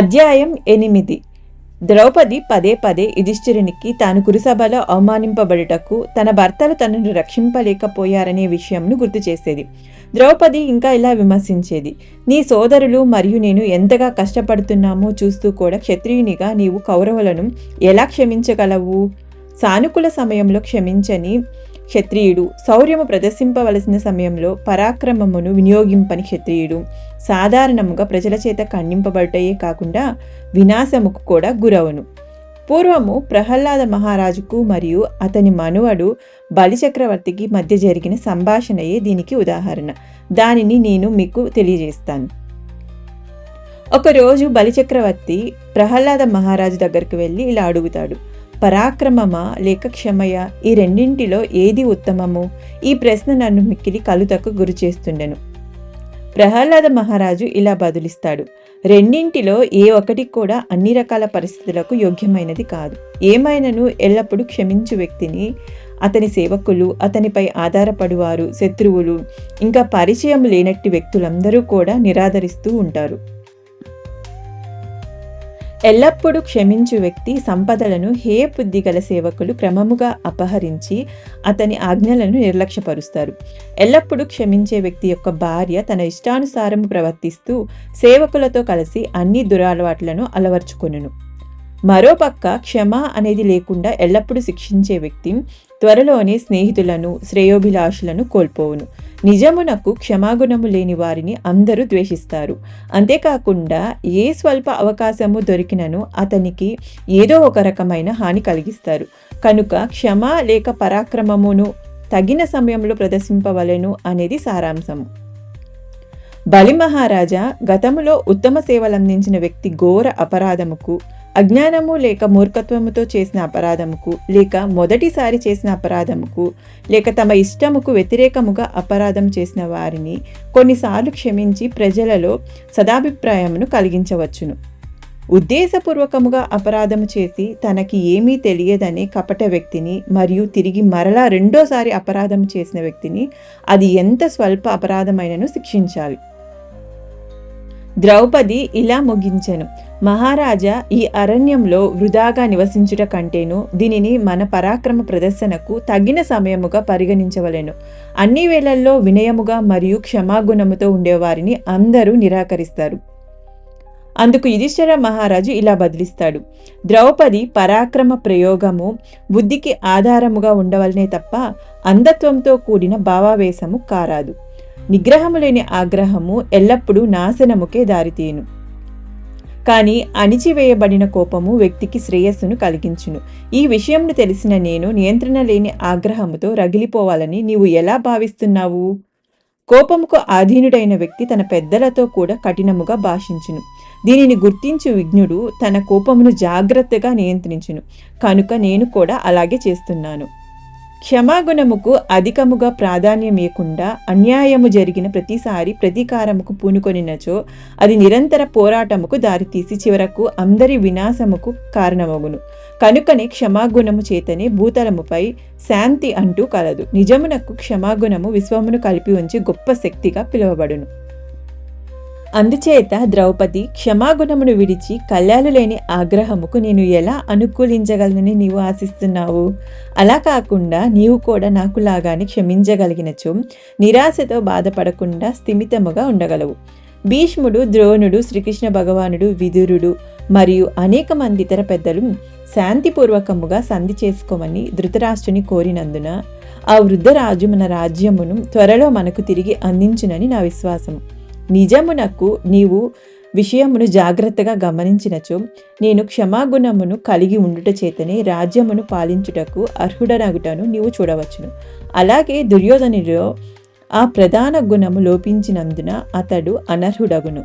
అధ్యాయం ఎనిమిది. ద్రౌపది పదే పదే యుధిష్ఠిరునికి తాను కురుసభలో అవమానింపబడుటకు తన భర్తలు తనను రక్షింపలేకపోయారనే విషయంను గుర్తు చేసేది. ద్రౌపది ఇంకా ఇలా విమర్శించేది నీ సోదరులు మరియు నేను ఎంతగా కష్టపడుతున్నామో చూస్తూ కూడా క్షత్రియునిగా నీవు కౌరవులను ఎలా క్షమించగలవు? సానుకూల సమయంలో క్షమించని క్షత్రియుడు. శౌర్యము ప్రదర్శింపవలసిన సమయంలో పరాక్రమమును వినియోగింపని క్షత్రియుడు. సాధారణముగా ప్రజల చేత ఖండింపబడటయే కాకుండా వినాశముకు కూడా గురవును. పూర్వము ప్రహ్లాద మహారాజుకు మరియు అతని మనువడు బలిచక్రవర్తికి మధ్య జరిగిన సంభాషణయే దీనికి ఉదాహరణ. దానిని నేను మీకు తెలియజేస్తాను. ఒకరోజు బలిచక్రవర్తి ప్రహ్లాద మహారాజు దగ్గరికి వెళ్ళి ఇలా అడుగుతాడు. పరాక్రమమా లేక క్షమయ? ఈ రెండింటిలో ఏది ఉత్తమము? ఈ ప్రశ్న నన్ను మిక్కిలి కలుతకు గురి చేస్తుండెను. ప్రహ్లాద మహారాజు ఇలా బదులిస్తాడు. రెండింటిలో ఏ ఒకటి కూడా అన్ని రకాల పరిస్థితులకు యోగ్యమైనది కాదు. ఏమైనను ఎల్లప్పుడూ క్షమించు వ్యక్తిని అతని సేవకులు అతనిపై ఆధారపడువారు శత్రువులు ఇంకా పరిచయం లేనట్టి వ్యక్తులందరూ కూడా నిరాదరిస్తూ ఉంటారు. ఎల్లప్పుడూ క్షమించు వ్యక్తి సంపదలను హే బుద్ధిగల సేవకులు క్రమముగా అపహరించి అతని ఆజ్ఞలను నిర్లక్ష్యపరుస్తారు. ఎల్లప్పుడూ క్షమించే వ్యక్తి యొక్క భార్య తన ఇష్టానుసారం ప్రవర్తిస్తూ సేవకులతో కలిసి అన్ని దురలవాట్లను అలవర్చుకొనును. మరోపక్క క్షమ అనేది లేకుండా ఎల్లప్పుడూ శిక్షించే వ్యక్తి త్వరలోనే స్నేహితులను శ్రేయోభిలాషులను కోల్పోవును. నిజమునకు క్షమాగుణము లేని వారిని అందరూ ద్వేషిస్తారు. అంతేకాకుండా ఏ స్వల్ప అవకాశము దొరికినను అతనికి ఏదో ఒక రకమైన హాని కలిగిస్తారు. కనుక క్షమ లేక పరాక్రమమును తగిన సమయంలో ప్రదర్శింపవలెను అనేది సారాంశము. బలి మహారాజా గతములో ఉత్తమ సేవలందించిన వ్యక్తి ఘోర అపరాధముకు అజ్ఞానము లేక మూర్ఖత్వముతో చేసిన అపరాధముకు లేక మొదటిసారి చేసిన అపరాధముకు లేక తమ ఇష్టముకు వ్యతిరేకముగా అపరాధం చేసిన వారిని కొన్నిసార్లు క్షమించి ప్రజలలో సదాభిప్రాయమును కలిగించవచ్చును. ఉద్దేశపూర్వకముగా అపరాధము చేసి తనకి ఏమీ తెలియదనే కపట వ్యక్తిని మరియు తిరిగి మరలా రెండోసారి అపరాధం చేసిన వ్యక్తిని అది ఎంత స్వల్ప అపరాధమైనను శిక్షించాలి. ద్రౌపది ఇలా ముగించెను. మహారాజా ఈ అరణ్యంలో వృధాగా నివసించుట కంటేను దీనిని మన పరాక్రమ ప్రదర్శనకు తగిన సమయముగా పరిగణించవలెను. అన్ని వేళల్లో వినయముగా మరియు క్షమాగుణముతో ఉండేవారిని అందరూ నిరాకరిస్తారు. అందుకు యుధిష్ఠర మహారాజు ఇలా బదిలిస్తాడు. ద్రౌపది పరాక్రమ ప్రయోగము బుద్ధికి ఆధారముగా ఉండవలనే తప్ప అంధత్వంతో కూడిన భావావేశము కారాదు. నిగ్రహము లేని ఆగ్రహము ఎల్లప్పుడూ నాశనముకే దారితీయును. కానీ అణిచివేయబడిన కోపము వ్యక్తికి శ్రేయస్సును కలిగించును. ఈ విషయంను తెలిసిన నేను నియంత్రణ లేని ఆగ్రహముతో రగిలిపోవాలని నీవు ఎలా భావిస్తున్నావు? కోపముకు ఆధీనుడైన వ్యక్తి తన పెద్దలతో కూడా కఠినముగా భాషించును. దీనిని గుర్తించు విఘ్నుడు తన కోపమును జాగ్రత్తగా నియంత్రించును. కనుక నేను కూడా అలాగే చేస్తున్నాను. క్షమాగుణముకు అధికముగా ప్రాధాన్యమేయకుండా అన్యాయము జరిగిన ప్రతిసారి ప్రతీకారముకు పూనుకొనినచో అది నిరంతర పోరాటముకు దారితీసి చివరకు అందరి వినాశముకు కారణమగును. కనుకనే క్షమాగుణము చేతనే భూతలముపై శాంతి అంటూ కలదు. నిజమునకు క్షమాగుణము విశ్వమును కలిపి ఉంచి గొప్ప శక్తిగా పిలువబడును. అందుచేత ద్రౌపది క్షమాగుణమును విడిచి కళ్యాణు లేని ఆగ్రహముకు నేను ఎలా అనుకూలించగలనని నీవు ఆశిస్తున్నావు? అలా కాకుండా నీవు కూడా నాకు లాగానే క్షమించగలిగినచో నిరాశతో బాధపడకుండా స్థిమితముగా ఉండగలవు. భీష్ముడు ద్రోణుడు శ్రీకృష్ణ భగవానుడు విదురుడు మరియు అనేక మంది ఇతర పెద్దలు శాంతిపూర్వకముగా సంధి చేసుకోమని ధృతరాష్ట్రుని కోరినందున ఆ వృద్ధరాజు మన రాజ్యమును త్వరలో మనకు తిరిగి అందించునని నా విశ్వాసము. నిజమునకు నీవు విషయమును జాగ్రత్తగా గమనించినచో నేను క్షమాగుణమును కలిగి ఉండుట చేతనే రాజ్యమును పాలించుటకు అర్హుడనగుటను నీవు చూడవచ్చును. అలాగే దుర్యోధనులో ఆ ప్రధాన గుణము లోపించినందున అతడు అనర్హుడగును.